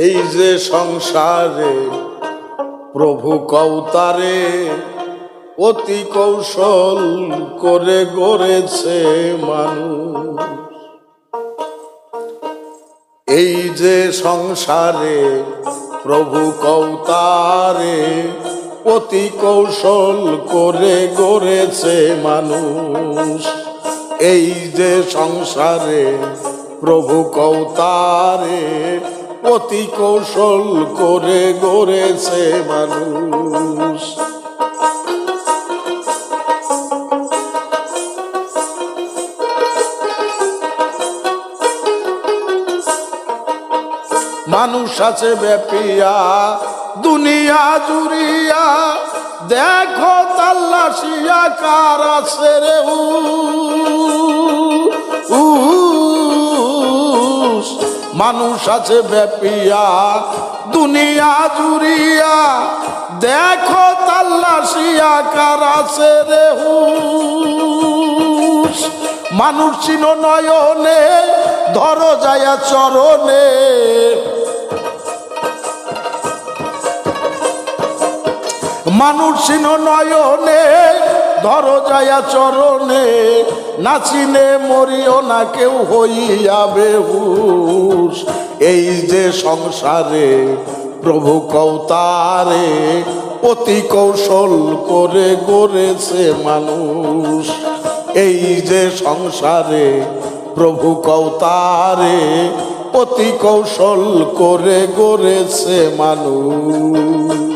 এই যে সংসারে প্রভু কৌতারে অতি কৌশল করে গড়েছে মানুষ। এই যে সংসারে প্রভু কৌতারে অতি কৌশল করে গড়েছে মানুষ। এই যে সংসারে প্রভু কৌতারে অতি কৌশল করে গড়েছে মানুষ। মানুষ আছে ব্যাপিয়া, দুনিয়া জুড়িয়া, দেখো তাল্লাশিয়া কার আছে রে মানুষ আছে ব্যাপিয়া, দুনিয়া জুড়িয়া। দেখো তাল্লাশিয়া কার আছে রে হুস মানুষ চিন নয়নে, ধরো যায়া চরণে। মানুষ চিন নয়নে, ধরো যায়া চরণে। নাচিনে মরিও না কেউ হইয়া বেহুশ এই যে সংসারে প্রভু কৌতারে অতি কৌশল করে গড়েছে মানুষ। এই যে সংসারে প্রভু কৌতারে অতি কৌশল করে গড়েছে মানুষ।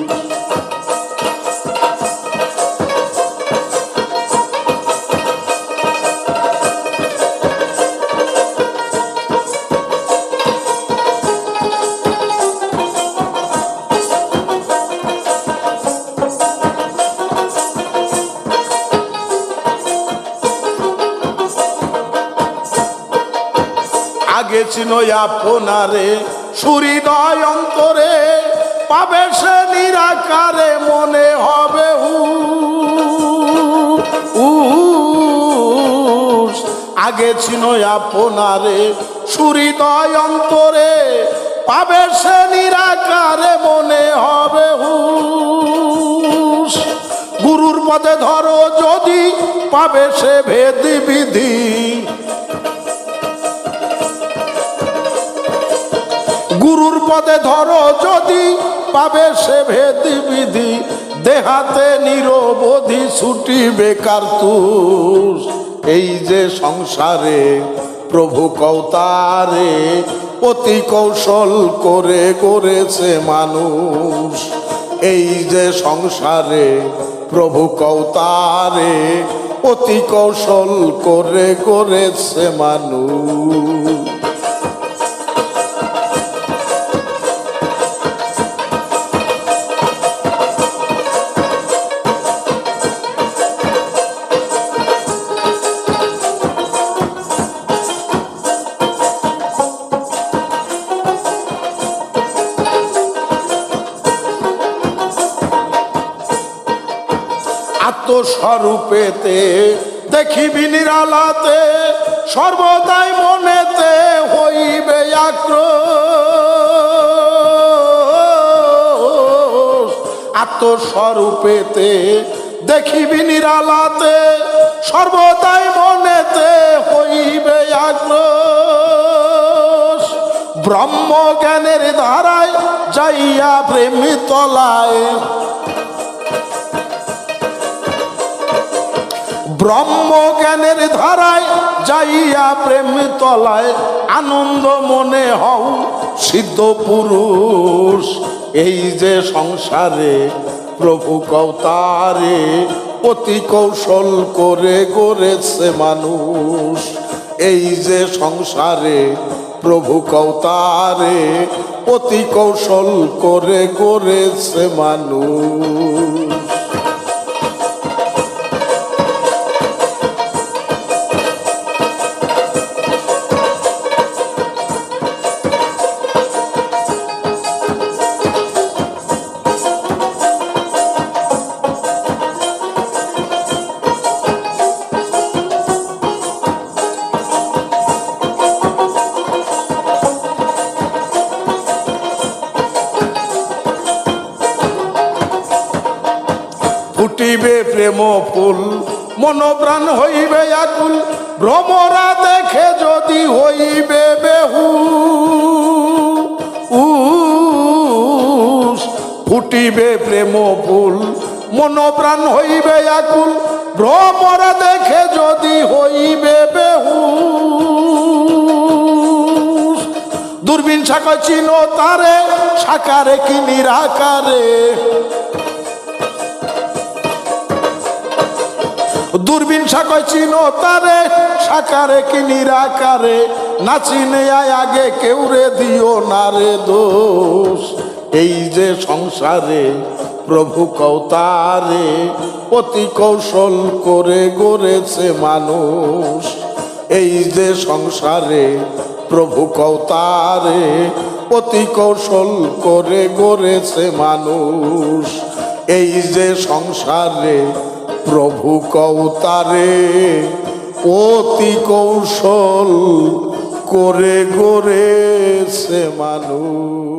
আগে ছিল আপনারে। সুহৃদয় অন্তরে পাবে সে নিরাকারে, মনে হবে হু। আগে ছিল আপনারে। সুহৃদয় অন্তরে পাবে সে নিরাকারে, মনে হবে হুস গুরুর পদে ধরো যদি পাবে সে ভেদ বিধি পদে ধরো যদি পাবে সে ভেদি বিধি দেহাতে নিরবধি ছুটি বেকার তুষ। এই যে সংসারে প্রভু কৌতারে অতি কৌশল করে গড়েছে মানুষ। এই যে সংসারে প্রভু কৌতারে অতি কৌশল করে গড়েছে মানুষ। আত্মস্বরূপেতে দেখিবি নিরালাতে, সর্বদাই মনেতে হইবে আক্রোশ। আত্মস্বরূপেতে, দেখিবি নিরালাতে, সর্বদাই মনেতে হইবে আক্রোশ। ব্রহ্ম জ্ঞানের ধারায় যাইয়া প্রেমী তলায় ব্রহ্ম জ্ঞানের ধারায় যাইয়া প্রেম তলায় আনন্দ মনে হও, সিদ্ধ পুরুষ। এই যে সংসারে প্রভু কৌতারে অতি কৌশল করে গড়েছে মানুষ। এই যে সংসারে প্রভু কৌতারে অতি কৌশল করে গড়েছে মানুষ। প্রেম ফুল। মনোপ্রাণ হইবে আকুল। ভ্রমরা দেখে যদি হইবে বেহু। ফুটিবে প্রেম ফুল। মনোপ্রাণ হইবে আকুল। ভ্রমরা দেখে যদি হইবে বেহু। দূরবীন শাখা চিন তারে সাকারে কি নিরাকারে দূরবীন শাখা চিন তারে সাকারে কি নিরাকারে? না চিনে আগে, কেউ রে দিও না রে দোষ। এই যে সংসারে প্রভু কৌতারে অতি কৌশল করে গড়েছে মানুষ। এই যে সংসারে প্রভু কৌতারে অতি কৌশল করে গড়েছে মানুষ। এই যে সংসারে প্রভু কৌতারে অতি কৌশল করে গড়েছে মানুষ।